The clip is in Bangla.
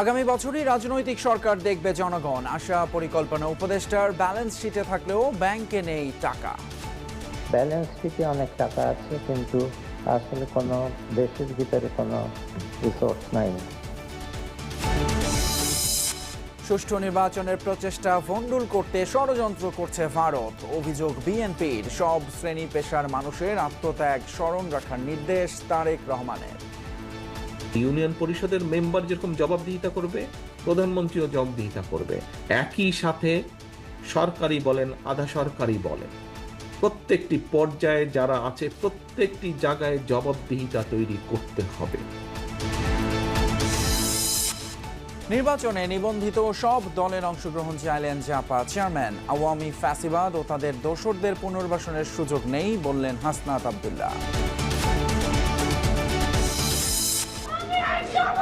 আগামী বছরই রাজনৈতিক সরকার দেখবে জনগণ। আশা পরিকল্পনা উপদেষ্টার ব্যালেন্স শিটে থাকলেও ব্যাংকে নেই টাকা। ব্যালেন্স শিটে অনেক টাকা আছে কিন্তু আসলে কোনো দেশের ভিতরে কোনো রিসোর্স নাই। সুষ্ঠু নির্বাচনের প্রচেষ্টা ভণ্ডুল করতে ষড়যন্ত্র করছে ভারত। অভিযোগ বিএনপির সব শ্রেণি পেশার মানুষের আত্মত্যাগ স্মরণ রাখার নির্দেশ তারেক রহমানের। ইউনিয়ন পরিষদের মেম্বার যেরকম জবাবদিহিতা করবে, প্রধানমন্ত্রীও জবাবদিহিতা করবে। একই সাথে সরকারি বলেন, আধা সরকারি বলেন। প্রত্যেকটি পর্যায়ে যারা আছে, প্রত্যেকটি জায়গায় জবাবদিহিতা তৈরি করতে হবে। নির্বাচনে নিবন্ধিত সব দলের অংশগ্রহণ চাইলেন জাপা চেয়ারম্যান। আওয়ামী ফ্যাসিবাদ ও তাদের দোসরদের পুনর্বাসনের সুযোগ নেই বললেন হাসনাত আবদুল্লাহ।